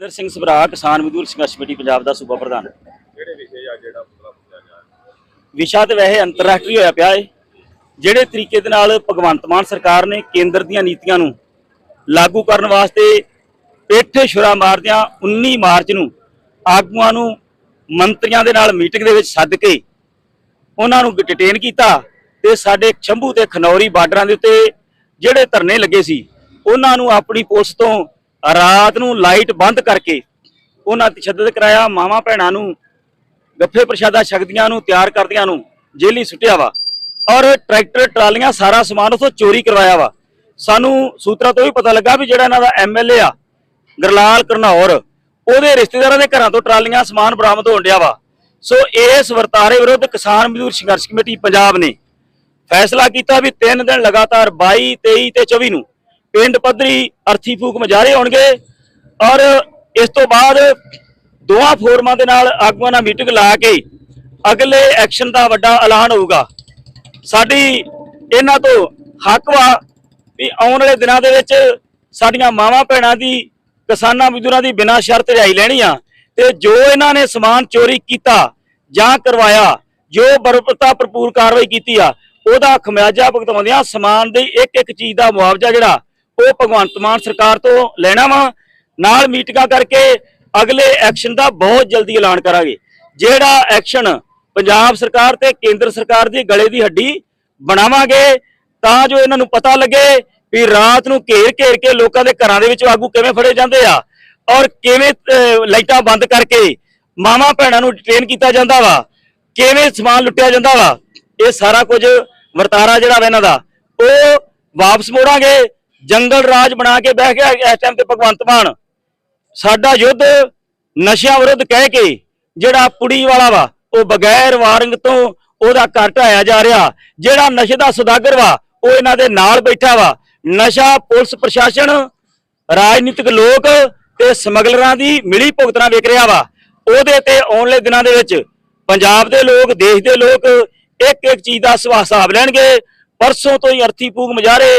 ਦਰ ਸਿੰਘ ਸਭਰਾ ਕਿਸਾਨ ਮਜ਼ਦੂਰ ਸੰਘਰਸ਼ ਕਮੇਟੀ ਪੰਜਾਬ ਦਾ ਸੂਬਾ ਪ੍ਰਧਾਨ। ਕਿਹੜੇ ਵਿਸ਼ੇ ਆ ਜਿਹੜਾ ਪੂਰਾ ਪੁੱਛਿਆ ਗਿਆ ਵਿਸ਼ਾ ਤੇ ਵੈਸੇ ਅੰਤਰਰਾਸ਼ਟਰੀ ਹੋਇਆ ਪਿਆ ਏ। ਜਿਹੜੇ ਤਰੀਕੇ ਦੇ ਨਾਲ ਭਗਵੰਤ ਮਾਨ ਸਰਕਾਰ ਨੇ ਕੇਂਦਰ ਦੀਆਂ ਨੀਤੀਆਂ ਨੂੰ ਲਾਗੂ ਕਰਨ ਵਾਸਤੇ ਪੇਠੇ ਛੁਰਾ ਮਾਰਦਿਆਂ 19 ਮਾਰਚ ਨੂੰ ਆਗੂਆਂ ਨੂੰ ਮੰਤਰੀਆਂ ਦੇ ਨਾਲ ਮੀਟਿੰਗ ਦੇ ਵਿੱਚ ਸੱਦ ਕੇ ਉਹਨਾਂ ਨੂੰ ਡਿਟੇਨ ਕੀਤਾ ਤੇ ਸਾਡੇ ਸ਼ੰਭੂ ਤੇ ਖਨੌਰੀ ਬਾਰਡਰਾਂ ਦੇ ਉੱਤੇ ਜਿਹੜੇ ਧਰਨੇ ਲੱਗੇ ਸੀ ਉਹਨਾਂ ਨੂੰ ਆਪਣੀ ਪੁਲਿਸ ਤੋਂ ਰਾਤ ਨੂੰ ਲਾਈਟ ਬੰਦ ਕਰਕੇ ਉਹਨਾਂ ਤਸ਼ੱਦਦ ਕਰਾਇਆ, ਮਾਵਾਂ ਭੈਣਾਂ ਨੂੰ, ਗੱਫੇ ਪ੍ਰਸ਼ਾਦਾ ਸ਼ਕਤੀਆਂ ਨੂੰ, ਤਿਆਰ ਕਰਦੀਆਂ ਨੂੰ ਜੇਲੀ ਸੁੱਟਿਆ ਵਾ। ਔਰ ਟਰੈਕਟਰ, ਟਰਾਲੀਆਂ, ਸਾਰਾ ਸਮਾਨ ਉਥੋਂ ਚੋਰੀ ਕਰਵਾਇਆ ਵਾ। ਸਾਨੂੰ ਸੂਤਰਾਂ ਤੋਂ ਵੀ ਪਤਾ ਲੱਗਾ ਵੀ ਜਿਹੜਾ ਇਹਨਾਂ ਦਾ ਐਮਐਲਏ ਆ, ਗਰਲਾਲ ਕਰਨੌਰ, ਉਹਦੇ ਰਿਸ਼ਤੇਦਾਰਾਂ ਦੇ ਘਰਾਂ ਤੋਂ ਟਰਾਲੀਆਂ, ਸਮਾਨ ਬਰਾਮਦ ਹੋਣ ਡਿਆ ਵਾ। ਸੋ ਇਸ ਵਰਤਾਰੇ ਵਿਰੁੱਧ ਕਿਸਾਨ ਮਜ਼ਦੂਰ ਸੰਘਰਸ਼ ਕਮੇਟੀ ਪੰਜਾਬ ਨੇ ਫੈਸਲਾ ਕੀਤਾ ਵੀ 3 ਦਿਨ ਲਗਾਤਾਰ 22 23 ਤੇ 24 ਨੂੰ ਪਿੰਡ ਪੱਧਰੀ ਅਰਥੀ ਫੂਕ ਮਜਾਰੇ ਹੋਣਗੇ ਔਰ ਇਸ ਤੋਂ ਬਾਅਦ ਦੋਵਾਂ ਫੋਰਮਾਂ ਦੇ ਨਾਲ ਆਗੂਆਂ ਨਾਲ ਮੀਟਿੰਗ ਲਾ ਕੇ ਅਗਲੇ ਐਕਸ਼ਨ ਦਾ ਵੱਡਾ ਐਲਾਨ ਹੋਊਗਾ। ਸਾਡੀ ਇਹਨਾਂ ਤੋਂ ਹੱਕ ਵਾ ਵੀ ਆਉਣ ਵਾਲੇ ਦਿਨਾਂ ਦੇ ਵਿੱਚ ਸਾਡੀਆਂ ਮਾਵਾਂ ਭੈਣਾਂ ਦੀ, ਕਿਸਾਨਾਂ ਮਜ਼ਦੂਰਾਂ ਦੀ ਬਿਨਾਂ ਸ਼ਰਤ ਰਿਹਾਈ ਲੈਣੀ ਆ ਤੇ ਜੋ ਇਹਨਾਂ ਨੇ ਸਮਾਨ ਚੋਰੀ ਕੀਤਾ ਜਾਂ ਕਰਵਾਇਆ, ਜੋ ਬਰਬਰਤਾ ਭਰਪੂਰ ਕਾਰਵਾਈ ਕੀਤੀ ਆ, ਉਹਦਾ ਖਮਿਆਜਾ ਭੁਗਤਾਉਂਦਿਆਂ ਸਮਾਨ ਦੀ ਇੱਕ ਇੱਕ ਚੀਜ਼ ਦਾ ਮੁਆਵਜ਼ਾ ਜਿਹੜਾ ਉਹ ਭਗਵੰਤ ਮਾਨ ਸਰਕਾਰ ਤੋਂ ਲੈਣਾ ਵਾ। ਨਾਲ ਮੀਟਿੰਗਾਂ ਕਰਕੇ ਅਗਲੇ ਐਕਸ਼ਨ ਦਾ ਬਹੁਤ ਜਲਦੀ ਐਲਾਨ ਕਰਾਂਗੇ। ਜਿਹੜਾ ਐਕਸ਼ਨ ਪੰਜਾਬ ਸਰਕਾਰ ਤੇ ਕੇਂਦਰ ਸਰਕਾਰ ਦੀ ਗਲੇ ਦੀ ਹੱਡੀ ਬਣਾਵਾਂਗੇ, ਤਾਂ ਜੋ ਇਹਨਾਂ ਨੂੰ ਪਤਾ ਲੱਗੇ ਵੀ ਰਾਤ ਨੂੰ ਘੇਰ ਘੇਰ ਕੇ ਲੋਕਾਂ ਦੇ ਘਰਾਂ ਦੇ ਵਿੱਚ ਆਗੂ ਕਿਵੇਂ ਫੜੇ ਜਾਂਦੇ ਆ ਔਰ ਕਿਵੇਂ ਲਾਈਟਾਂ ਬੰਦ ਕਰਕੇ ਮਾਵਾਂ ਭੈਣਾਂ ਨੂੰ ਡਿਟੇਨ ਕੀਤਾ ਜਾਂਦਾ ਵਾ, ਕਿਵੇਂ ਸਮਾਨ ਲੁੱਟਿਆ ਜਾਂਦਾ ਵਾ, ਇਹ ਸਾਰਾ ਕੁਝ ਵਰਤਾਰਾ ਜਿਹੜਾ ਵਾ ਇਹਨਾਂ ਦਾ, ਉਹ ਵਾਪਸ ਮੋੜਾਂਗੇ। ਜੰਗਲ ਰਾਜ ਬਣਾ ਕੇ ਬਹਿ ਗਿਆ ਇਸ ਟਾਈਮ ਤੇ ਭਗਵੰਤ ਮਾਨ ਸਾਡਾ ਯੁੱਧ ਨਸ਼ਿਆਂ ਵਿਰੁੱਧ ਕਹਿ ਕੇ ਜਿਹੜਾ ਪੁੜੀ ਵਾਲਾ ਵਾ, ਉਹ ਬਗੈਰ ਵਾਰੰਗ ਤੋਂ ਉਹਦਾ ਘਰ ਢਾਇਆ ਜਾ ਰਿਹਾ। ਜਿਹੜਾ ਨਸ਼ੇ ਦਾ ਸੁਦਾਗਰ ਵਾ, ਉਹ ਇਹਨਾਂ ਦੇ ਨਾਲ ਬੈਠਾ ਵਾ। ਨਸ਼ਾ, ਪੁਲਿਸ, ਪ੍ਰਸ਼ਾਸਨ, ਰਾਜਨੀਤਿਕ ਲੋਕ ਤੇ ਸਮਗਲਰਾਂ ਦੀ ਮਿਲੀ ਭੁਗਤਣਾ ਵੇਖ ਰਿਹਾ ਵਾ। ਉਹਦੇ ਤੇ ਆਉਣ ਵਾਲੇ ਦਿਨਾਂ ਦੇ ਵਿੱਚ ਪੰਜਾਬ ਦੇ ਲੋਕ, ਦੇਸ਼ ਦੇ ਲੋਕ ਇੱਕ ਇੱਕ ਚੀਜ਼ ਦਾ ਸੁਭਾ- ਹਿਸਾਬ ਲੈਣਗੇ। ਪਰਸੋਂ ਤੋਂ ਹੀ ਅਰਥੀ ਪੂਗ ਮਜਾਰੇ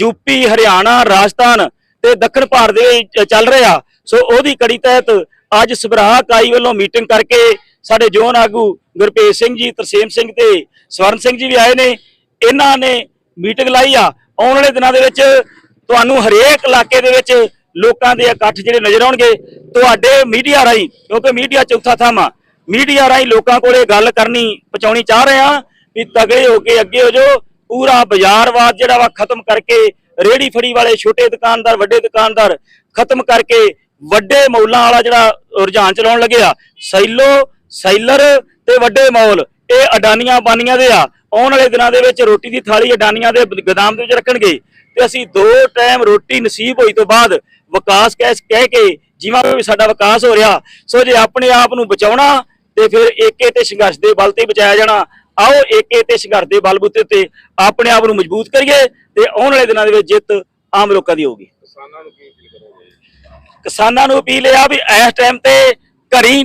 ਯੂਪੀ ਹਰਿਆਣਾ, ਰਾਜਸਥਾਨ ਤੇ ਦੱਖਣ ਭਾਰਤ ਦੇ ਚੱਲ ਰਿਹਾ। ਸੋ ਉਹਦੀ ਕੜੀ ਤਹਿਤ ਅੱਜ ਸਬਰਾਹ ਕਾਈ ਵੱਲੋਂ ਮੀਟਿੰਗ ਕਰਕੇ ਸਾਡੇ ਜੋਨ ਆਗੂ ਗੁਰਪ੍ਰੀਤ ਸਿੰਘ ਜੀ, ਤਰਸੇਮ ਸਿੰਘ ਤੇ ਸਵਰਨ ਸਿੰਘ ਜੀ ਵੀ ਆਏ ਨੇ। ਇਹਨਾਂ ਨੇ ਮੀਟਿੰਗ ਲਾਈ ਆ। ਆਉਣ ਵਾਲੇ ਦਿਨਾਂ ਦੇ ਵਿੱਚ ਤੁਹਾਨੂੰ ਹਰੇਕ ਇਲਾਕੇ ਦੇ ਵਿੱਚ ਲੋਕਾਂ ਦੇ ਇਕੱਠ ਜਿਹੜੇ ਨਜ਼ਰ ਆਉਣਗੇ, ਤੁਹਾਡੇ ਮੀਡੀਆ ਰਾਹੀਂ, ਕਿਉਂਕਿ ਮੀਡੀਆ ਚੌਥਾ ਥੰਮ ਆ ਮੀਡੀਆ ਰਾਹੀਂ ਲੋਕਾਂ ਕੋਲੇ ਗੱਲ ਕਰਨੀ, ਪਹੁੰਚਾਉਣੀ ਚਾਹ ਰਹੇ ਆ ਵੀ ਤਗੜੇ ਹੋ ਕੇ ਅੱਗੇ ਹੋ ਜਾਓ। ਪੂਰਾ ਬਾਜ਼ਾਰਵਾਦ ਜਿਹੜਾ ਵਾ ਖਤਮ ਕਰਕੇ ਰੇੜੀ ਫੜੀ ਵਾਲੇ ਛੋਟੇ ਦੁਕਾਨਦਾਰ, ਵੱਡੇ ਦੁਕਾਨਦਾਰ ਖਤਮ ਕਰਕੇ ਵੱਡੇ ਮੌਲਾਂ ਵਾਲਾ ਜਿਹੜਾ ਰੁਝਾਨ ਚਲਾਉਣ ਲੱਗਿਆ ਸੈਲੋ, ਸੈਲਰ ਤੇ ਵੱਡੇ ਮੌਲ, ਇਹ ਅਡਾਨੀਆਂ ਬਾਨੀਆਂ ਦੇ ਆ। ਆਉਣ ਵਾਲੇ ਦਿਨਾਂ ਦੇ ਵਿੱਚ ਰੋਟੀ ਦੀ ਥਾਲੀ ਅਡਾਨੀਆਂ ਦੇ ਗੋਦਾਮ ਦੇ ਵਿੱਚ ਰੱਖਣਗੇ ਤੇ ਅਸੀਂ ਦੋ ਟਾਈਮ ਰੋਟੀ ਨਸੀਬ ਹੋਈ ਤੋਂ ਬਾਅਦ ਵਿਕਾਸ ਕਹਿ ਕਹਿ ਕੇ ਜਿਵੇਂ ਵੀ ਸਾਡਾ ਵਿਕਾਸ ਹੋ ਰਿਹਾ। ਸੋ ਜੇ ਆਪਣੇ ਆਪ ਨੂੰ ਬਚਾਉਣਾ ਤੇ ਫਿਰ ਏਕੇ ਤੇ ਸੰਘਰਸ਼ ਦੇ ਬਲ ਤੇ ਬਚਾਇਆ ਜਾਣਾ ਆਓ ਏਕੇ ਤੇ ਸੰਘਰਸ਼ ਦੇ ਬਲਬੂਤੇ ਤੇ ਆਪਣੇ ਆਪ ਨੂੰ ਮਜ਼ਬੂਤ ਕਰੀਏ ਤੇ ਆਉਣ ਵਾਲੇ ਦਿਨਾਂ ਦੇ ਵਿੱਚ ਜਿੱਤ ਆਮ ਲੋਕਾਂ ਦੀ ਹੋਊਗੀ। ਕਿਸਾਨਾਂ ਨੂੰ ਕੀ ਅਪੀਲ ਕਰੋਗੇ ਕਿਸਾਨਾਂ ਨੂੰ ਅਪੀਲ ਇਹ ਆ ਵੀ ਇਸ ਟਾਈਮ ਤੇ ਘਰੀ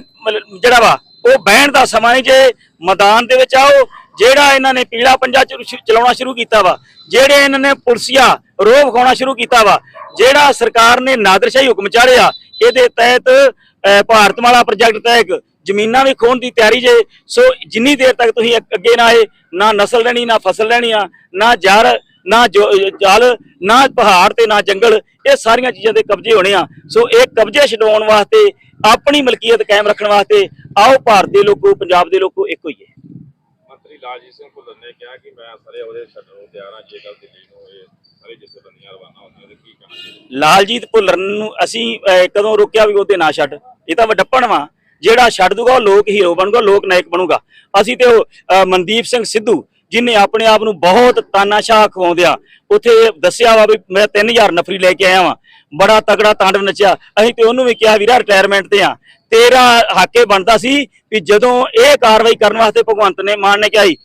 ਜਿਹੜਾ ਵਾ ਉਹ ਬਹਿਣ ਦਾ ਸਮਾਂ ਨਹੀਂ ਜੇ ਮੈਦਾਨ ਦੇ ਵਿੱਚ ਆਓ ਜਿਹੜਾ ਇਹਨਾਂ ਨੇ ਪੀਲਾ ਪੰਜਾ ਚਲਾਉਣਾ ਸ਼ੁਰੂ ਕੀਤਾ ਵਾ ਜਿਹੜੇ ਇਹਨਾਂ ਨੇ ਪੁਲਸੀਆ ਰੋਹ ਵਿਖਾਉਣਾ ਸ਼ੁਰੂ ਕੀਤਾ ਵਾ ਜਿਹੜਾ ਸਰਕਾਰ ਨੇ ਨਾਦਰਸ਼ਾਹੀ ਹੁਕਮ ਚਾੜਿਆ ਇਹਦੇ ਤਹਿਤ ਅਹ, ਭਾਰਤਮਾਲਾ ਪ੍ਰੋਜੈਕਟ ਤਹਿਤ ਜ਼ਮੀਨਾਂ ਵੀ ਖੋਣ ਦੀ ਤਿਆਰੀ ਜੇ ਸੋ ਜਿੰਨੀ ਦੇਰ ਤੱਕ ਤੁਸੀਂ ਅੱਗ- ਨਾ ਆਏ ਨਾ ਨਸਲ ਲੈਣੀ ਨਾ ਫਸਲ ਲੈਣੀ ਆ ਨਾ ਜਰ ਨਾ ਜਲ ਨਾ ਪਹਾੜ ਤੇ ਨਾ ਜੰਗਲ ਇਹ ਸਾਰੀਆਂ ਚੀਜ਼ਾਂ ਦੇ ਕਬਜ਼ੇ ਹੋਣੇ ਆ। ਸੋ ਇਹ ਕਬਜ਼ੇ ਛਡਾਉਣ ਵਾਸਤੇ ਆਪਣੀ ਮਲਕੀਅਤ ਕਾਇਮ ਰੱਖਣ ਵਾਸਤੇ ਆਓ ਭਾਰਤ ਦੇ ਲੋਕੋ ਪੰਜਾਬ ਦੇ ਲੋਕੋ ਇੱਕ ਹੋਈਏ ਮੰਤਰੀ ਲਾਲਜੀਤ ਸਿੰਘ ਭੁੱਲਰ ਨੇ ਕਿਹਾ ਕਿ ਮੈਂ ਸਾਰੇ ਉਹਦੇ ਛੱਡਣ ਨੂੰ ਤਿਆਰ ਹਾਂ ਜੇ ਗੱਲ ਦਿੱਲੀ ਨੂੰ ਇਹ ਸਾਰੇ ਜਥੇਬੰਦੀਆਂ ਰਵਾਨਾ ਹੁੰਦੀਆਂ ਤੇ ਕੀ ਕਹਿਣਾ ਚਾਹੀਦਾ ਲਾਲਜੀਤ ਭੁੱਲਰ ਨੂੰ ਅਸੀਂ ਕਦੋਂ ਰੋਕਿਆ ਵੀ ਉਹਦੇ ਨਾ ਛੱਡ? ਇਹ ਤਾਂ ਵਡੱਪਣ ਵਾ। ਜਿਹੜਾ ਛੱਡ ਦੂਗਾ ਉਹ ਲੋਕ ਹੀਰੋ ਬਣੂਗਾ, ਲੋਕ ਨਾਇਕ ਬਣੂਗਾ। ਅਸੀਂ ਤੇ ਉਹ ਮਨਦੀਪ ਸਿੰਘ ਸਿੱਧੂ, ਜਿਨੇ ਆਪਣੇ ਆਪ ਨੂੰ ਬਹੁਤ ਤਾਨਾਸ਼ਾਹ ਖਵਾਉਂਦਿਆ ਉੱਥੇ ਦੱਸਿਆ ਵਾ ਵੀ ਮੈਂ 3000 ਨਫਰੀ ਲੈ ਕੇ ਆਇਆ ਵਾਂ। ਬੜਾ ਤਗੜਾ ਤਾਂਡਵ ਨੱਚਿਆ। ਅਸੀਂ ਤੇ ਉਹਨੂੰ ਵੀ ਕਿਹਾ, ਵੀਰਾ ਰਿਟਾਇਰਮੈਂਟ ਤੇ ਆ। ਤੇਰਾ ਹਾਕੇ ਬਣਦਾ ਸੀ ਵੀ ਜਦੋਂ ਇਹ ਕਾਰਵਾਈ ਕਰਨ ਵਾਸਤੇ ਭਗਵੰਤ ਨੇ ਮਾਨ ਨੇ ਕਿਹਾ ਸੀ,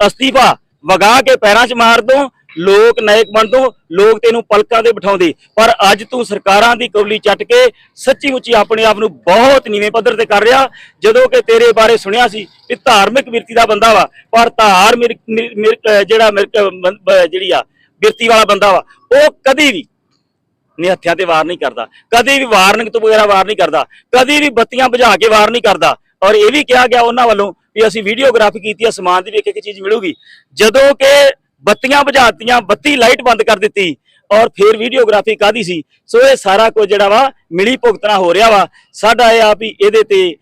ਅਸਤੀਫਾ ਵਗਾ ਕੇ ਪੈਰਾਂ 'ਚ ਮਾਰ ਦੋ ਲੋਕ ਨਾਇਕ ਬਣ ਦੋ ਲੋਕ ਤੈਨੂੰ ਪਲਕਾਂ ਤੇ ਬਿਠਾਉਂਦੇ। ਪਰ ਅੱਜ ਤੂੰ ਸਰਕਾਰਾਂ ਦੀ ਕੌਲੀ ਚੱਟ ਕੇ ਸੱਚੀ ਮੁੱਚੀ ਆਪਣੇ ਆਪ ਨੂੰ ਬਹੁਤ ਨੀਵੇਂ ਪੱਧਰ ਤੇ ਕਰ ਰਿਹਾ, ਜਦੋਂ ਕਿ ਤੇਰੇ ਬਾਰੇ ਸੁਣਿਆ ਸੀ ਕਿ ਧਾਰਮਿਕ ਵਿਰਤੀ ਦਾ ਬੰਦਾ ਵਾ, ਪਰ ਧਾਰ ਮਿਰ- ਜਿਹੜਾ ਮਿਰ- ਜਿਹੜੀ ਆ ਬਿਰਤੀ ਵਾਲਾ ਬੰਦਾ ਵਾ, ਉਹ ਕਦੀ ਵੀ ਨਿਹੱਥਿਆਂ ਤੇ ਵਾਰ ਨਹੀਂ ਕਰਦਾ, ਕਦੀ ਵੀ ਵਾਰਨਿੰਗ ਤੋਂ ਵਗੈਰਾ ਵਾਰ ਨਹੀਂ ਕਰਦਾ, ਕਦੀ ਵੀ ਬੱਤੀਆਂ ਬੁਝਾ ਕੇ ਵਾਰ ਨਹੀਂ ਕਰਦਾ। ਔਰ ਇਹ ਵੀ ਕਿਹਾ ਗਿਆ ਉਹਨਾਂ ਵੱਲੋਂ ਵੀ ਅਸੀਂ ਵੀਡੀਓਗ੍ਰਾਫੀ ਕੀਤੀ ਹੈ ਸਮਾਨ ਦੀ ਵੀ ਇੱਕ ਇੱਕ ਚੀਜ਼ ਮਿਲੂਗੀ। ਜਦੋਂ ਕਿ ਬੱਤੀਆਂ ਬੁਝਾਤੀਆਂ, ਬੱਤੀ ਲਾਈਟ ਬੰਦ ਕਰ ਦਿੱਤੀ ਔਰ ਫਿਰ ਵੀਡੀਓਗ੍ਰਾਫੀ ਕਾਦੀ ਸੀ? ਸੋ ਇਹ ਸਾਰਾ ਕੁਝ ਜਿਹੜਾ ਵਾ ਮਿਲੀ ਭੁਗਤਣਾ ਹੋ ਰਿਹਾ ਵਾ। ਸਾਡਾ ਇਹ ਆ ਵੀ ਇਹਦੇ ਤੇ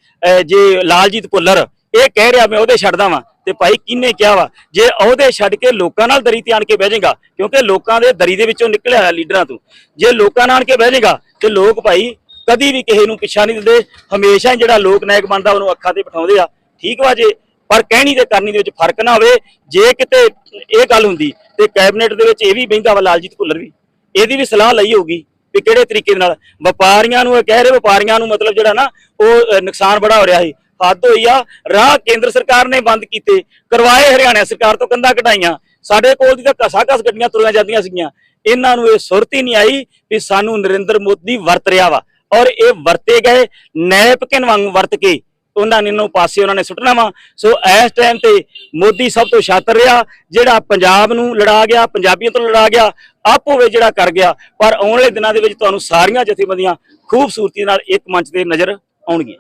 ਜੇ ਲਾਲਜੀਤ ਭੁੱਲਰ ਇਹ ਕਹਿ ਰਿਹਾ, ਮੈਂ ਉਹਦੇ ਛੱਡਦਾ ਵਾਂ ਤੇ ਭਾਈ ਕਿੰਨੇ ਕਿਹਾ ਵਾ? ਜੇ ਉਹਦੇ ਛੱਡ ਕੇ ਲੋਕਾਂ ਨਾਲ ਦਰੀ ਤੇ ਆਣ ਕੇ ਬਹਿ ਜਾਏਗਾ, ਕਿਉਂਕਿ ਲੋਕਾਂ ਦੇ ਦਰੀ ਦੇ ਵਿੱਚੋਂ ਨਿਕਲਿਆ ਹੋਇਆ ਲੀਡਰਾਂ ਤੋਂ। ਜੇ ਲੋਕਾਂ ਨਾਲ ਆਣ ਕੇ ਬਹਿ ਜਾਏਗਾ, ਤੇ ਲੋਕ ਭਾਈ ਕਦੀ ਵੀ ਕਿਸੇ ਨੂੰ ਪਿੱਛਾ ਨਹੀਂ ਦਿੰਦੇ। ਹਮੇਸ਼ਾ ਹੀ ਜਿਹੜਾ ਲੋਕ ਨਾਇਕ ਬਣਦਾ, ਉਹਨੂੰ ਅੱਖਾਂ ਤੇ ਬਿਠਾਉਂਦੇ ਆ। ਠੀਕ ਵਾ ਜੇ? ਪਰ ਕਹਿਣੀ ਤੇ ਕਰਨੀ ਦੇ ਵਿੱਚ ਫ਼ਰਕ ਨਾ ਹੋਵੇ, ਜੇ ਕਿਤੇ ਇਹ ਗੱਲ ਹੁੰਦੀ, ਤੇ ਕੈਬਨਿਟ ਦੇ ਵਿੱਚ ਇਹ ਵੀ ਬਹਿੰਦਾ ਵਾ ਲਾਲਜੀਤ ਭੁੱਲਰ ਵੀ। ਇਹਦੀ ਵੀ ਸਲਾਹ ਲਈ ਹੋਊਗੀ ਵੀ ਕਿਹੜੇ ਤਰੀਕੇ ਦੇ ਨਾਲ। ਵਪਾਰੀਆਂ ਨੂੰ ਇਹ ਕਹਿ ਰਹੇ, ਵਪਾਰੀਆਂ ਨੂੰ ਮਤਲਬ ਜਿਹੜਾ ਨਾ, ਉਹ ਨੁਕਸਾਨ ਬੜਾ ਹੋ ਰਿਹਾ ਸੀ। ਹੱਦ ਹੋਈ ਆ, ਰਾਹ ਕੇਂਦਰ ਸਰਕਾਰ ਨੇ ਬੰਦ ਕੀਤੇ, ਕਰਵਾਏ ਹਰਿਆਣਾ ਸਰਕਾਰ ਤੋਂ ਕੰਧਾਂ ਕਢਾਈਆਂ। ਸਾਡੇ ਕੋਲ ਦੀ ਤਾਂ ਕਸਾ ਕਸ ਗੱਡੀਆਂ ਤੁਰੀਆਂ ਜਾਂਦੀਆਂ ਸੀਗੀਆਂ। ਇਹਨਾਂ ਨੂੰ ਇਹ ਸੁਰਤ ਹੀ ਨਹੀਂ ਆਈ ਵੀ ਸਾਨੂੰ ਨਰਿੰਦਰ ਮੋਦੀ ਵਰਤ ਰਿਹਾ ਵਾ। ਔਰ ਇਹ ਵਰਤੇ ਗਏ, ਨੈਪਕਿਨ ਵਾਂਗ ਵਰਤ ਕੇ। ਉਹਨਾਂ ਨੇ ਇਹਨੂੰ ਪਾਸੇ ਉਹਨਾਂ ਨੇ ਸੁੱਟਣਾ ਵਾ। ਸੋ ਇਸ ਟਾਈਮ ਤੇ ਮੋਦੀ ਸਭ ਤੋਂ ਛਾਤਰ ਰਿਹਾ, ਜਿਹੜਾ ਪੰਜਾਬ ਨੂੰ ਲੜਾ ਗਿਆ, ਪੰਜਾਬੀਆਂ ਤੋਂ ਲੜਾ ਗਿਆ, ਆਪ ਹੋਵੇ ਜਿਹੜਾ ਕਰ ਗਿਆ। ਪਰ ਆਉਣ ਵਾਲੇ ਦਿਨਾਂ ਦੇ ਵਿੱਚ ਤੁਹਾਨੂੰ ਸਾਰੀਆਂ ਜਥੇਬੰਦੀਆਂ ਖੂਬਸੂਰਤੀ ਨਾਲ ਇੱਕ ਮੰਚ ਤੇ ਨਜ਼ਰ ਆਉਣਗੀਆਂ।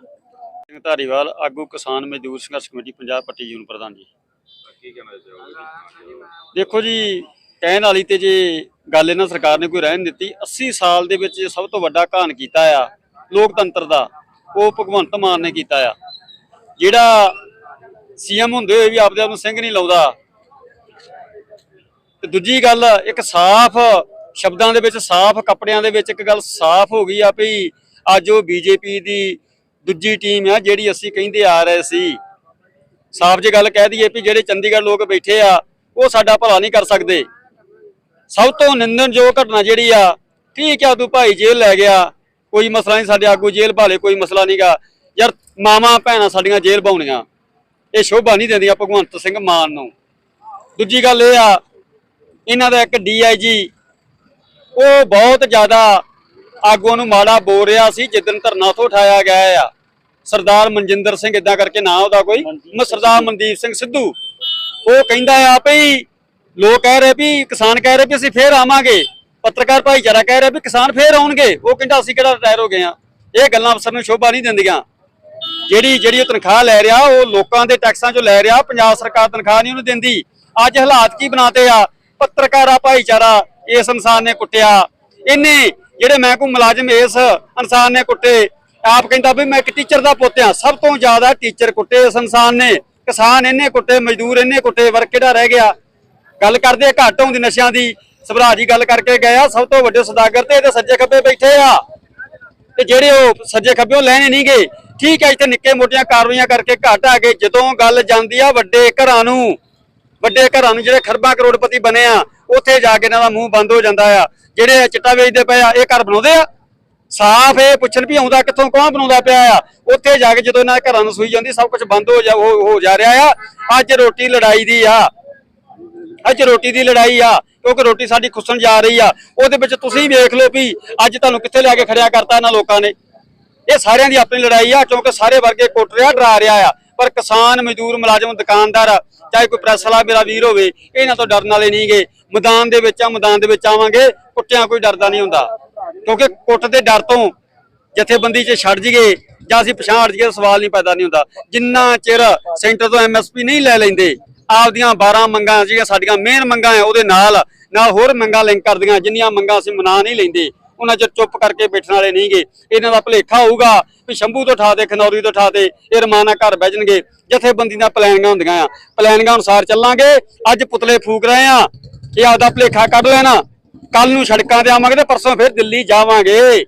ਸਿੰਘ ਧਾਰੀਵਾਲ, ਆਗੂ ਕਿਸਾਨ ਮਜ਼ਦੂਰ ਸੰਘਰਸ਼ ਕਮੇਟੀ, ਪੰਜਾਬ ਪੱਟੀ ਯੂਨ ਪ੍ਰਧਾਨ ਜੀ। ਦੇਖੋ ਜੀ, ਕਹਿਣ ਵਾਲੀ ਤੇ ਜੇ ਗੱਲ ਇਹਨਾਂ ਸਰਕਾਰ ਨੇ ਕੋਈ ਰਹਿਣ ਦਿੱਤੀ 80 ਸਾਲ ਦੇ ਵਿੱਚ ਸਭ ਤੋਂ ਵੱਡਾ ਘਾਣ ਕੀਤਾ ਆ, ਲੋਕਤੰਤਰ ਦਾ, ਉਹ ਭਗਵੰਤ ਮਾਨ ਨੇ ਕੀਤਾ ਆ। ਜਿਹੜਾ ਸੀਐਮ ਹੁੰਦੇ ਹੋਏ ਵੀ ਆਪਦੇ ਆਪ ਨੂੰ ਸਿੰਘ ਨਹੀਂ ਲਾਉਂਦਾ। ਤੇ ਦੂਜੀ ਗੱਲ, ਇੱਕ ਸਾਫ਼ ਸ਼ਬਦਾਂ ਦੇ ਵਿੱਚ, ਸਾਫ਼ ਕੱਪੜਿਆਂ ਦੇ ਵਿੱਚ ਇੱਕ ਗੱਲ ਸਾਫ਼ ਹੋ ਗਈ ਆ ਵੀ ਅੱਜ ਉਹ ਬੀਜੇਪੀ ਦੀ ਦੂਜੀ ਟੀਮ ਆ ਜਿਹੜੀ ਅਸੀਂ ਕਹਿੰਦੇ ਆ ਰਹੇ ਸੀ। ਸਾਫ਼ ਜੇ ਗੱਲ ਕਹਿ ਦਈਏ ਵੀ ਜਿਹੜੇ ਚੰਡੀਗੜ੍ਹ ਲੋਕ ਬੈਠੇ ਆ, ਉਹ ਸਾਡਾ ਭਲਾ ਨਹੀਂ ਕਰ ਸਕਦੇ। ਸਭ ਤੋਂ ਨਿੰਦਣਯੋਗ ਘਟਨਾ ਜਿਹੜੀ ਆ ਠੀਕ ਆ ਤੂੰ ਭਾਈ ਜੇਲ੍ਹ ਲੈ ਗਿਆ, ਕੋਈ ਮਸਲਾ ਨਹੀਂ ਸਾਡੇ ਆਗੂ ਜੇਲ੍ਹ ਭਾਲੇ, ਕੋਈ ਮਸਲਾ ਨਹੀਂਗਾ ਯਾਰ ਮਾਵਾਂ ਭੈਣਾਂ ਸਾਡੀਆਂ ਜੇਲ੍ਹ ਪਾਉਣੀਆਂ ਇਹ ਸ਼ੋਭਾ ਨਹੀਂ ਦਿੰਦੀਆਂ ਭਗਵੰਤ ਸਿੰਘ ਮਾਨ ਨੂੰ। ਦੂਜੀ ਗੱਲ ਇਹ ਆ ਇਹਨਾਂ ਦਾ ਇੱਕ ਡੀਆਈਜੀ ਉਹ ਬਹੁਤ ਜ਼ਿਆਦਾ ਆਗੂਆਂ ਨੂੰ ਮਾੜਾ ਬੋਲ ਰਿਹਾ ਸੀ ਜਿੱਦਣ ਧਰਨਾ ਤੋਂ ਉਠਾਇਆ ਗਿਆ ਆ। ਸਰਦਾਰ ਮਨਜਿੰਦਰ ਸਿੰਘ ਇਦਾਂ ਕਰਕੇ ਨਾਂ ਉਹਦਾ ਕੋਈ ਸਰਦਾਰ ਮਨਦੀਪ ਸਿੰਘ ਸਿੱਧੂ। ਉਹ ਕਹਿੰਦਾ ਆ ਭਈ ਲੋਕ ਕਹਿ ਰਹੇ ਵੀ ਕਿਸਾਨ ਕਹਿ ਰਹੇ ਵੀ ਅਸੀਂ ਫੇਰ ਆਵਾਂਗੇ। ਪੱਤਰਕਾਰ ਭਾਈਚਾਰਾ ਕਹਿ ਰਿਹਾ ਵੀ ਕਿਸਾਨ ਫੇਰ ਆਉਣਗੇ। ਉਹ ਕਹਿੰਦਾ ਅਸੀਂ ਕਿਹੜਾ ਰਿਟਾਇਰ ਹੋ ਗਏ ਆ। ਇਹ ਗੱਲਾਂ ਅਫਸਰ ਨੂੰ ਸ਼ੋਭਾ ਨਹੀਂ ਦਿੰਦੀਆਂ। ਜਿਹੜੀ ਜਿਹੜੀ ਉਹ ਤਨਖਾਹ ਲੈ ਰਿਹਾ, ਉਹ ਲੋਕਾਂ ਦੇ ਟੈਕਸਾਂ ਚੋਂ ਲੈ ਰਿਹਾ, ਪੰਜਾਬ ਸਰਕਾਰ ਤਨਖਾਹ ਨਹੀਂ ਉਹਨੂੰ ਦਿੰਦੀ। ਅੱਜ ਹਾਲਾਤ ਕੀ ਬਣਾਤੇ ਆ? ਪੱਤਰਕਾਰਾ, ਭਾਈਚਾਰਾ, ਇਸ ਇਨਸਾਨ ਨੇ ਕੁੱਟਿਆ। ਇਹਨੇ ਜਿਹੜੇ ਮੈਂ ਕੋ ਮੁਲਾਜ਼ਮ ਇਸ ਇਨਸਾਨ ਨੇ ਕੁੱਟੇ। ਆਪ ਕਹਿੰਦਾ ਵੀ ਮੈਂ ਇੱਕ ਟੀਚਰ ਦਾ ਪੁੱਤ ਆ ਸਭ ਤੋਂ ਜ਼ਿਆਦਾ ਟੀਚਰ ਕੁੱਟੇ ਇਸ ਇਨਸਾਨ ਨੇ। ਕਿਸਾਨ ਇਹਨੇ ਕੁੱਟੇ, ਮਜ਼ਦੂਰ ਇਹਨੇ ਕੁੱਟੇ ਵਰਕ ਕਿਹੜਾ ਰਹਿ ਗਿਆ? ਗੱਲ ਕਰਦੇ ਘੱਟ ਹੁੰਦੀ ਨਸ਼ਿਆਂ ਦੀ। ਸਭਰਾ ਜੀ ਗੱਲ ਕਰਕੇ ਗਏ ਆ, ਸਭ ਤੋਂ ਵੱਡੇ ਸੌਦਾਗਰ ਤੇ ਇਹਦੇ ਸੱਜੇ ਖੱਬੇ ਬੈਠੇ ਆ। ਤੇ ਜਿਹੜੇ ਉਹ ਸੱਜੇ ਖੱਬਿਓਂ ਲੈਣੇ ਨਹੀਂ ਗਏ। ਠੀਕ ਹੈ, ਇੱਥੇ ਨਿੱਕੇ ਮੋਟੀਆਂ ਕਾਰਵਾਈਆਂ ਕਰਕੇ ਘੱਟ ਆ ਗਏ। ਜਦੋਂ ਗੱਲ ਜਾਂਦੀ ਆ ਵੱਡੇ ਘਰਾਂ ਨੂੰ, ਵੱਡੇ ਘਰਾਂ ਨੂੰ ਜਿਹੜੇ ਖਰਬਾਂ ਕਰੋੜਪਤੀ ਬਣੇ ਆ, ਉੱਥੇ ਜਾ ਕੇ ਇਹਨਾਂ ਦਾ ਮੂੰਹ ਬੰਦ ਹੋ ਜਾਂਦਾ ਆ। ਜਿਹੜੇ ਚਿੱਟਾ ਵੇਚਦੇ ਪਏ ਆ, ਇਹ ਘਰ ਬਣਾਉਂਦੇ ਆ? ਸਾਫ਼ ਇਹ ਪੁੱਛਣ ਵੀ ਆਉਂਦਾ ਕਿੱਥੋਂ, ਕੌਣ ਬਣਾਉਂਦਾ ਪਿਆ ਆ? ਉੱਥੇ ਜਾ ਕੇ ਜਦੋਂ ਇਹਨਾਂ ਦੇ ਘਰਾਂ ਨੂੰ ਸੂਈ ਜਾਂਦੀ, ਸਭ ਕੁਝ ਬੰਦ ਹੋ ਜਾ ਹੋ ਜਾ ਰਿਹਾ ਆ। ਅੱਜ ਰੋਟੀ ਲੜਾਈ ਦੀ ਆ। ਅੱਜ ਰੋਟੀ ਦੀ ਲੜਾਈ ਆ। ਕਿਉਂਕਿ ਰੋਟੀ ਸਾਡੀ ਖੁੱਸਣ ਜਾ ਰਹੀ ਆ, ਉਹਦੇ ਵਿੱਚ ਤੁਸੀਂ ਵੇਖ ਲਓ ਵੀ ਅੱਜ ਤੁਹਾਨੂੰ ਕਿੱਥੇ ਲਿਆ ਕੇ ਖੜਿਆ ਕਰਤਾ ਇਹਨਾਂ ਲੋਕਾਂ ਨੇ। ਇਹ ਸਾਰਿਆਂ ਦੀ ਆਪਣੀ ਲੜਾਈ ਆ, ਕਿਉਂਕਿ ਸਾਰੇ ਵਰਗੇ ਕੁੱਟ ਰਿਹਾ ਡਰਾ ਰਿਹਾ ਆ। ਪਰ ਕਿਸਾਨ, ਮਜ਼ਦੂਰ, ਮੁਲਾਜ਼ਮ, ਦੁਕਾਨਦਾਰ, ਚਾਹੇ ਕੋਈ ਪ੍ਰੈਸ ਵਾਲਾ ਮੇਰਾ ਵੀਰ ਹੋਵੇ, ਇਹਨਾਂ ਤੋਂ ਡਰਨ ਵਾਲੇ ਨਹੀਂਗੇ ਮੈਦਾਨ ਦੇ ਵਿੱਚ ਆ, ਮੈਦਾਨ ਦੇ ਵਿੱਚ ਆਵਾਂਗੇ, ਕੁੱਟਿਆਂ ਕੋਈ ਡਰਦਾ ਨਹੀਂ ਹੁੰਦਾ। ਕਿਉਂਕਿ ਕੁੱਟ ਦੇ ਡਰ ਤੋਂ ਜਥੇਬੰਦੀ 'ਚ ਛੱਡ ਜੀਏ, ਜਾਂ ਅਸੀਂ ਪਛਾਣ ਹਟ ਜੀਏ, ਸਵਾਲ ਨਹੀਂ ਪੈਦਾ ਨਹੀਂ ਹੁੰਦਾ। ਜਿੰਨਾ ਚਿਰ ਸੈਂਟਰ ਤੋਂ ਐਮਐਸਪੀ ਨਹੀਂ ਲੈ ਲੈਂਦੇ ਆਪਦੀਆਂ 12 ਮੰਗਾਂ ਜਿਹੜੀਆਂ ਸਾਡੀਆਂ ਮੇਨ ਮੰਗਾਂ ਆ ਉਹਦੇ ਨਾਲ ਨਾਲ ਹੋਰ ਮੰਗਾਂ ਲਿੰਕ ਕਰਦੀਆਂ ਜਿੰਨੀਆਂ ਮੰਗਾਂ ਅਸੀਂ ਮਨਾ ਨਹੀਂ ਲੈਂਦੇ, ਉਹਨਾਂ ਚਿਰ ਚੁੱਪ ਕਰਕੇ ਬੈਠਣ ਵਾਲੇ ਨਹੀਂਗੇ ਇਹਨਾਂ ਦਾ ਭਲੇਖਾ ਹੋਊਗਾ ਵੀ ਸ਼ੰਭੂ ਤੋਂ ਠਾ ਦੇ, ਖਨੌਰੀ ਤੋਂ ਠਾ ਦੇ, ਇਹ ਰਮਾਨਾ ਘਰ ਬਹਿ ਜਾਣਗੇ, ਜਥੇਬੰਦੀ ਦੀਆਂ ਪਲੈਨਿੰਗਾਂ ਹੁੰਦੀਆਂ ਆ। ਪਲੈਨਿੰਗਾਂ ਅਨੁਸਾਰ ਚੱਲਾਂਗੇ, ਅੱਜ ਪੁਤਲੇ ਫੂਕ ਰਹੇ ਆ, ਇਹ ਆਪਦਾ ਭਲੇਖਾ ਕੱਢ ਲੈਣਾ। ਕੱਲ ਨੂੰ ਸੜਕਾਂ ਤੇ ਆਵਾਂਗੇ ਤੇ ਪਰਸੋਂ ਫਿਰ ਦਿੱਲੀ ਜਾਵਾਂਗੇ।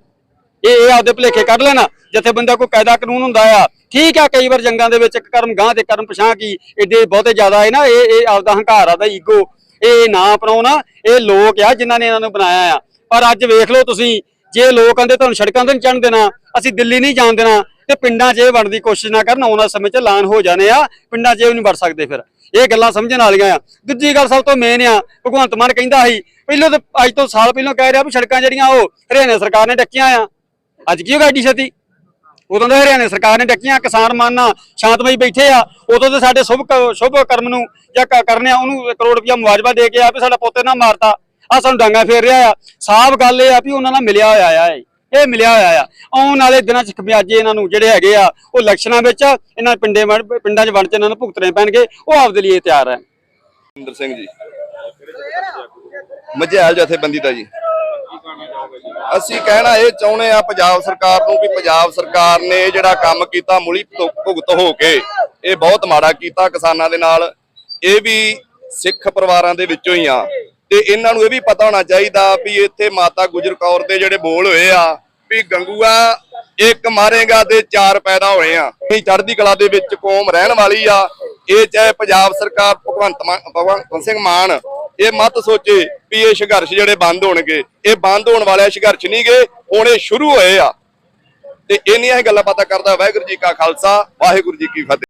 ਇਹ ਇਹ ਆਪਦੇ ਭਲੇਖੇ ਕੱਢ ਲੈਣਾ। ਬੰਦਾ ਕੋਈ ਕਾਇਦਾ ਕਾਨੂੰਨ ਹੁੰਦਾ ਆ, ਠੀਕ ਆ, ਕਈ ਵਾਰ ਜੰਗਾਂ ਦੇ ਵਿੱਚ ਇੱਕ ਕਰਮ ਗਾਂ ਤੇ ਕਰਮ ਪਛਾਂ ਕੀ, ਏਡੇ ਬਹੁਤੇ ਜ਼ਿਆਦਾ ਹੈ ਨਾ, ਇਹ ਇਹ ਆਪਦਾ ਹੰਕਾਰ ਆਦਾ ਈਗੋ। ਇਹ ਨਾ ਅਪਣਾਉਣਾ ਇਹ ਲੋਕ ਆ ਜਿਨ੍ਹਾਂ ਨੇ ਇਹਨਾਂ ਨੂੰ ਬਣਾਇਆ ਆ। ਪਰ ਅੱਜ ਵੇਖ ਲਓ ਤੁਸੀਂ, ਜੇ ਲੋਕ ਕਹਿੰਦੇ ਤੁਹਾਨੂੰ ਸੜਕਾਂ ਤੇ ਨਹੀਂ ਚੜ੍ਹਨ ਦੇਣਾ, ਅਸੀਂ ਦਿੱਲੀ ਨਹੀਂ ਜਾਣ ਦੇਣਾ, ਤੇ ਪਿੰਡਾਂ 'ਚ ਇਹ ਵੜਨ ਦੀ ਕੋਸ਼ਿਸ਼ ਨਾ ਕਰਨ, ਆਉਣ ਵਾਲੇ ਸਮੇਂ 'ਚ ਐਲਾਨ ਹੋ ਜਾਣੇ ਆ, ਪਿੰਡਾਂ 'ਚ ਇਹ ਨਹੀਂ ਵੜ ਸਕਦੇ ਫਿਰ। ਇਹ ਗੱਲਾਂ ਸਮਝਣ ਵਾਲੀਆਂ ਆ। ਦੂਜੀ ਗੱਲ ਸਭ ਤੋਂ ਮੇਨ ਆ, ਭਗਵੰਤ ਮਾਨ ਕਹਿੰਦਾ ਸੀ, ਪਹਿਲਾਂ ਤਾਂ ਅੱਜ ਤੋਂ ਸਾਲ ਪਹਿਲਾਂ ਕਹਿ ਰਿਹਾ ਵੀ ਸੜਕਾਂ ਜਿਹੜੀਆਂ ਉਹ ਹਰਿਆਣਾ ਸਰਕਾਰ ਨੇ ਡੱਕੀਆਂ ਆ। ਅੱਜ ਕੀ ਹੋ ਛੇਤੀ? ਉਦੋਂ ਤਾਂ ਹਰਿਆਣਾ ਸਰਕਾਰ ਨੇ ਡੱਕੀਆਂ, ਕਿਸਾਨ ਮਾਨਾ, ਸ਼ਾਂਤਮਈ ਬੈਠੇ ਆ, ਉਦੋਂ ਤੇ ਸਾਡੇ ਸ਼ੁਭ ਸ਼ੁਭ ਕਰਮ ਨੂੰ ਜਾਂ ਕਰਨੇ ਆ, ਉਹਨੂੰ ਕਰੋੜ ਰੁਪਇਆ ਮੁਆਵਜ਼ਾ ਦੇ ਕੇ ਆ ਵੀ ਸਾਡਾ ਪੋਤੇ ਨਾ ਮਾਰਤਾ। ਆ ਸਾਨੂੰ ਡਾਂਗਾ ਫੇਰ ਰਿਹਾ ਆ। ਸਾਫ਼ ਗੱਲ ਇਹ ਆ ਵੀ ਉਹਨਾਂ ਨਾਲ ਮਿਲਿਆ ਹੋਇਆ ਆ ਇਹ। ਮਿਲਿਆ ਹੋਇਆ ਆ। ਆਉਣ ਵਾਲੇ ਦਿਨਾਂ 'ਚ ਖਮਿਆਜੇ ਇਹਨਾਂ ਨੂੰ ਜਿਹੜੇ ਹੈਗੇ ਆ, ਉਹ ਇਲੈਕਸ਼ਨਾਂ ਵਿੱਚ ਇਹਨਾਂ ਪਿੰਡੇ ਪਿੰਡਾਂ 'ਚ ਵੰਡ 'ਚ ਇਹਨਾਂ ਨੂੰ ਭੁਗਤਣੇ ਪੈਣਗੇ। ਉਹ ਆਪਦੇ ਲਈ ਇਹ ਤਿਆਰ ਹੈ ਸਿੰਘ ਜੀ। ਮਝੈਲ ਜਥੇਬੰਦੀ ਦਾ ਜੀ। ਅਸੀਂ ਕਹਿਣਾ ਇਹ ਚਾਹੁੰਦੇ ਆ ਪੰਜਾਬ ਸਰਕਾਰ ਨੂੰ ਵੀ ਪੰਜਾਬ ਸਰਕਾਰ ਨੇ ਇਹ ਜਿਹੜਾ ਕੰਮ ਕੀਤਾ ਮੁਲੀ ਭੁਗਤ ਹੋ ਕੇ ਇਹ ਬਹੁਤ ਮਾੜਾ ਕੀਤਾ ਕਿਸਾਨਾਂ ਦੇ ਨਾਲ। ਇਹ ਵੀ ਸਿੱਖ ਪਰਿਵਾਰਾਂ ਦੇ ਵਿੱਚੋਂ ਹੀ ਆ। ਤੇ ਇਹਨਾਂ ਨੂੰ ਇਹ ਵੀ ਪਤਾ ਹੋਣਾ ਚਾਹੀਦਾ ਵੀ ਇੱਥੇ ਮਾਤਾ ਗੁਜਰ ਕੌਰ ਦੇ ਜਿਹੜੇ ਬੋਲ ਹੋਏ ਆ ਵੀ ਗੰਗੂਆ ਇੱਕ ਮਾਰੇਗਾ ਤੇ ਚਾਰ ਪੈਦਾ ਹੋਏ ਆ। ਇਹ ਚੜ੍ਹਦੀ ਕਲਾ ਦੇ ਵਿੱਚ ਕੌਮ ਰਹਿਣ ਵਾਲੀ ਆ। ਇਹ ਚਾਹੇ ਪੰਜਾਬ ਸਰਕਾਰ ਭਗਵੰਤ ਮਾਨ ਭਗਵੰਤ ਸਿੰਘ ਮਾਨ ਇਹ ਮਤ ਸੋਚੇ ਵੀ ਇਹ ਸੰਘਰਸ਼ ਜਿਹੜੇ ਬੰਦ ਹੋਣਗੇ, ਇਹ ਬੰਦ ਹੋਣ ਵਾਲੇ ਸੰਘਰਸ਼ ਨਹੀਂ ਗਏ ਹੁਣ ਇਹ ਸ਼ੁਰੂ ਹੋਏ ਆ। ਤੇ ਇੰਨੀਆਂ ਹੀ ਗੱਲਾਂ ਬਾਤਾਂ ਕਰਦਾ ਵਾਹਿਗੁਰੂ ਜੀ ਕਾ ਖਾਲਸਾ, ਵਾਹਿਗੁਰੂ ਜੀ ਕੀ ਫਤਿਹ।